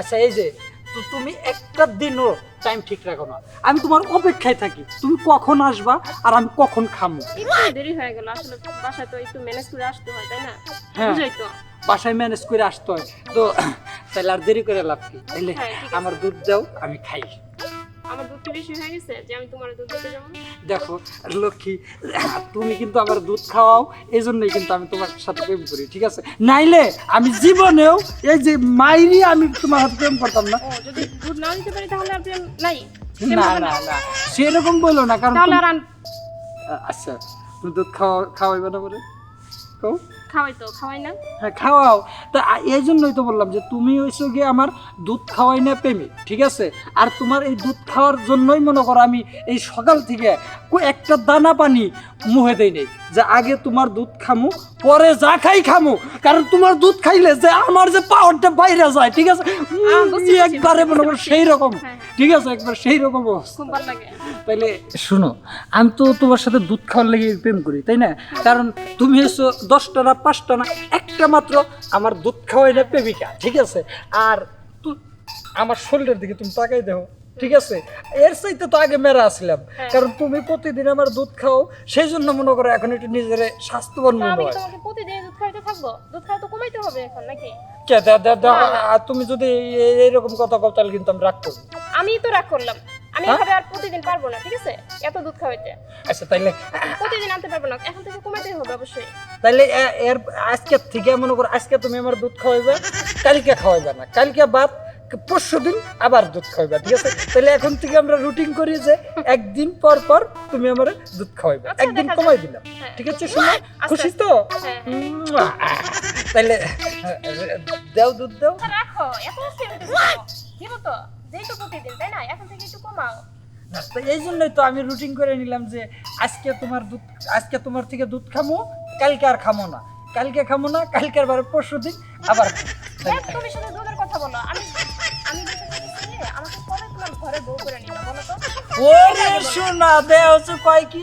আচ্ছা এই যে তো তুমি একটা দিনও টাইম ঠিক রাখো না। আমি তোমার অপেক্ষায় থাকি তুমি কখন আসবা আর আমি কখন খামো? দেরি হয়ে গেল আসলে বাসায় তো একটু ম্যানেজ করে আসতে হয় তাই না? হ্যাঁ। বুঝাই তো। বাসায় ম্যানেজ করে আসতে হয়। তো তাহলে আর দেরি করে লাভ কি? তাইলে হ্যাঁ। আমার দুধ দাও আমি খাই। আমার দুধ কি বেশি হয়ে গেছে? যে আমি তোমার দুধ দিতে যাব? দেখো লক্ষ্মী তুমি কিন্তু আমার দুধ খাওয়াও এই জন্যই কিন্তু আমি তোমার সাথে প্রেম করি ঠিক আছে? নাইলে আমি জীবনেও এই যে মাইরি আমি তোমার সাথে প্রেম করতাম না। যদি দুধ না দিতে পারি তাহলে আর প্রেম নাই? না না না? সেরকম বলো না কারণ আচ্ছা তুমি দুধ খাওয়া খাওয়াইবে না বলে? কও। খাওয়াই তো, খাওয়াই না? হ্যাঁ খাওয়াও। তা এই জন্যই তো বললাম যে তুমি হয়েছো গিয়ে আমার দুধ খাওয়াই না প্রেমিক, ঠিক আছে? আর তোমার এই দুধ খাওয়ার জন্যই মনে করো আমি এই সকাল থেকে একটা দানা পানি মুহে দেই নেই, যে আগে তোমার দুধ খামু পরে যা খাই খামু কারণ তোমার দুধ খাইলে যে আমার যে পাওয়ারটা বাইরে যায় ঠিক আছে? একবারে মনে করো সেই রকম হ্যাঁ, হ্যাঁ। ঠিক আছে? একবার সেই রকম তাইলে শোনো আমি তো তোমার সাথে দুধ খাওয়ার লেগে প্রেম করি তাই না? কারণ তুমি হচ্ছে দশটা না পাঁচটা না একটা মাত্র আমার দুধ খাওয়াই না প্রেমিকা ঠিক আছে? আর আমার শরীরের দিকে তুমি তাকাই দেও ঠিক আছে? এর চাইতে তো আগে মেরা আসলাম। হ্যাঁ। কারণ তুমি প্রতিদিন আমার দুধ খাও সেই জন্য মনে করো এখন একটু নিজের স্বাস্থ্যবান মনে আমি হয়। তোমাকে প্রতিদিন দুধ খাইতে থাকব? দুধ খাওয়া তো কমাইতে হবে এখন নাকি? কে দে- দে- দে- তুমি যদি এই- এইরকম কথা কও তাহলে কিন্তু আমি রাগ করব। আমি তো রাগ করলাম। আমি হ্যাঁ? এভাবে আর প্রতিদিন পারব না ঠিক আছে? এত দুধ খাওয়াইতে। আচ্ছা তাইলে প্রতিদিন আনতে পারব না এখন থেকে কমাইতে হবে অবশ্যই। তাইলে এর আজকে থেকে মনে করো আজকে তুমি আমার দুধ খাওয়াইবে কালকে খাওয়াইবে না। কালকে বাদ পরশু দিন আবার দুধ খাওয়াইবে ঠিক আছে? তাহলে এখন থেকে আমরা রুটিন করি যে একদিন পর পর তুমি আমার দুধ খাওয়াইবে। আচ্ছা, একদিন কমাই দিলাম হ্যাঁ। ঠিক আছে? শোনো খুশি তো? হ্যাঁ। তাইলে দাও দুধ দাও। আচ্ছা, রাখো এত অস্থির হইতেছো কেন? দিব তো যেই তো প্রতিদিন তাই না? এখন থেকে একটু কমাও। এই জন্যই তো আমি রুটিন করে নিলাম যে আজকে তোমার দুধ আজকে তোমার থেকে দুধ খামো কালকে আর খামো না। কালকে খামো না কালকের বারে পরশু দিন আবার তুমি শুধু ওরে শোনা দে হচ্ছে কয় কি?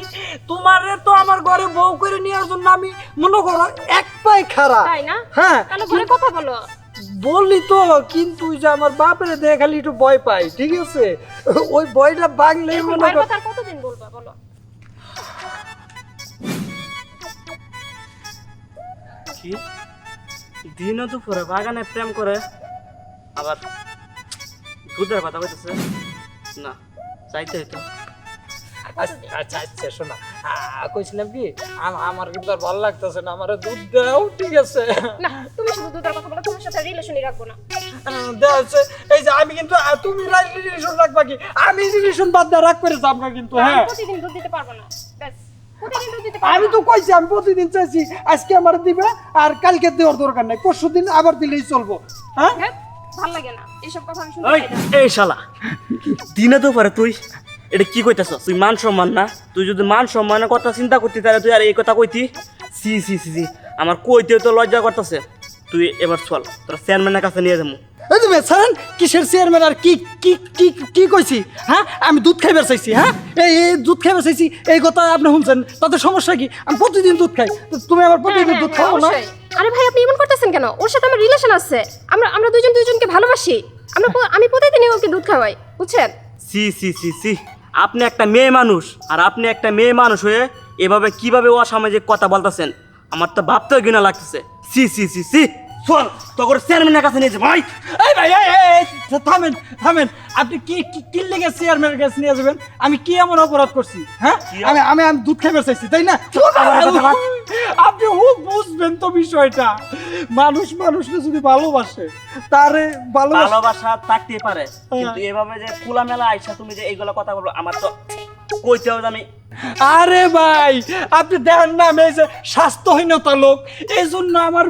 তোমারে তো আমার ঘরে বউ করে নেওয়ার জন্য আমি মনে করো এক পায়ে খারাপ তাই না? হ্যাঁ তাহলে ঘরে কথা বলো। বললি তো কিন্তু যে আমার বাপের দেখে খালি একটু ভয় পাই ঠিক আছে? ওই ভয়টা মনে কর কতদিন বলবা বলো? দিনও দুপুরে বাগানে প্রেম করে আবার দুধের কথা কইতেছে। না। চাইতে হইতো। আচ্ছা আচ্ছা আচ্ছা শোনা। কইছিলাম কি আমার কিন্তু আর ভালো লাগতেছে না আমার দুধ দাও ঠিক আছে? না তুমি শুধু দুধের কথা বলো তোমার সাথে রিলেশনই রাখব না। এই যে আমি কিন্তু তুমি রিলেশন রাখবা কি? আমি রিলেশন বাদ দিয়ে রাগ করে যাব না কিন্তু হ্যাঁ? প্রতিদিন দুধ দিতে পারব না ব্যাস। প্রতিদিন দুধ দিতে পারব আমি তো কইছি আমি প্রতিদিন চাইছি আজকে আমার দিবে আর কালকে দেওয়ার দরকার নাই পরশু দিন আবার দিলেই চলবো হ্যাঁ? হ্যাঁ, ভালো লাগে না। এইসব কথা আমি শুনতে চাই না। এই শালা। দিনে দুপুরে তুই। এটা কি কইতেছ? তুই মান সম্মান না? তুই যদি মান সম্মানের কথা চিন্তা করতি তাহলে তুই আর এই কথা কইতি? সি সি সি সি। আমার কইতে তো লজ্জা করতেছে। তুই এবার চল তোর চেয়ারম্যানের কাছে নিয়ে যাব। এই তুমি স্যার কিসের চেয়ারম্যান আর কি কি কি কি কইছি? হ্যাঁ? আমি দুধ খাইবার চাইছি হ্যাঁ? এই এই দুধ খাইবার চাইছি এই কথা আপনি শুনছেন? তাতে সমস্যা কি? আমি প্রতিদিন দুধ খাই। তো তুমি আমার প্রতিদিন দুধ খাও না। আরে ভাই আপনি এমন করতেছেন কেন? ওর সাথে আমার রিলেশন আছে। আমরা আমরা দুজন দুজনকে ভালোবাসি। আমরা আমি প্রতিদিনই ওকে দুধ খাওয়াই বুঝছেন? সি সি সি সি। আপনি একটা মেয়ে মানুষ আর আপনি একটা মেয়ে মানুষ হয়ে এভাবে কীভাবে অসামাজিক কথা বলতেছেন? আমার তো ভাবতেও ঘৃণা লাগতেছে। সি সি সি সি চল তোর চেয়ারম্যানের কাছে নিয়ে যা ভাই এই ভাই এই, এই, থামেন থামেন। আপনি কি কি কি লেগে চেয়ারম্যানের কাছে নিয়ে যাবেন? আমি কি এমন অপরাধ করছি হ্যাঁ? আমি আমি আমি দুধ খাইবার চাইছি তাই না। আপনি খুব বুঝবেন তো বিষয়টা। মানুষ মানুষকে যদি ভালোবাসে তারে ভালোবাসা থাকতে পারে। কিন্তু এভাবে যে আইসা তুমি যে এইগুলো কথা বলব আমার তো আমি আরে ভাই আপনি দেখেন না আমি যে স্বাস্থ্যহীনতা লোক। এই জন্য আমার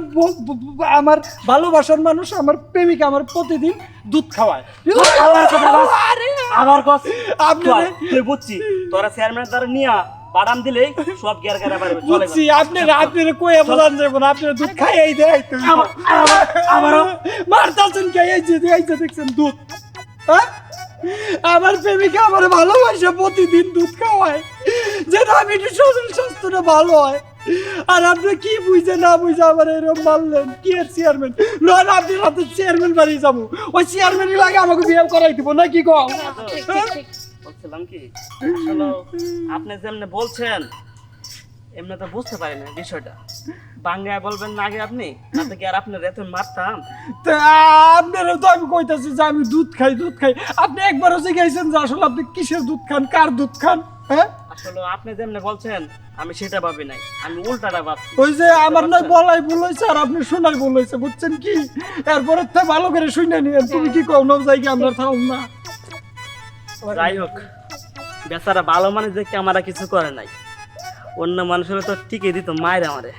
আমার ভালোবাসার মানুষ আমার প্রেমিকা আমার প্রতিদিন দুধ খাওয়ায়। কস আপনি বুঝছি তোরা চেয়ারম্যানের দ্বারা নিয়া বাদাম দিলেই সব গের গেরা পারবে বুঝছি আপনি আপনি কই বোঝান যাব না আপনি দুধ খাই এই দেয় আবার- আবারও? মারতাছেন কে? এই যে এই যে দেখছেন দুধ। হ্যাঁ? আমার প্রেমিকা আমার ভালোবাসে প্রতিদিন দুধ খাওয়ায়। যেন আমি একটু শরীর স্বাস্থ্যটা ভালো হয়। আর আপনি কি বুঝে না বুঝে আমার এরকম মারলেন? কি এর চেয়ারম্যান নয় আপনি রাতে চেয়ারম্যান বাড়ি যাব। ওই চেয়ারম্যানই লাগে আমাকে বিয়ে করাই দিব না কি কও বলছিলাম কি? আসলে আপনি যেমনি বলছেন এমনি তো বুঝতে পারি না বিষয়টা। বাংলায় বলবেন না আগে আপনি তাতে কি আর আপনার এত মারতাম? তা আপনারও তো আমি কইতাছি যে আমি দুধ খাই দুধ খাই। আপনি একবারও শিখাইছেন যে আসলে আপনি কিসের দুধ খান কার দুধ খান হ্যাঁ? আসলে আপনি যেমনি বলছেন আমি সেটা ভাবি নাই আমি উল্টাটা ভাবছি। ওই যে আমার নয় বলাই ভুল হয়েছে আর আপনি শোনাই ভুল হয়েছে বুঝছেন কি? এরপরে তো ভালো করে শুনে নিয়ে তুমি কি কও নব যাই কি আমরা থাকুন না। যাই হোক, বেচারা ভালো মানুষ দেখে আমারা কিছু করে নাই। অন্য মানুষের তো ঠিকই দিত, মায়ের আমারে।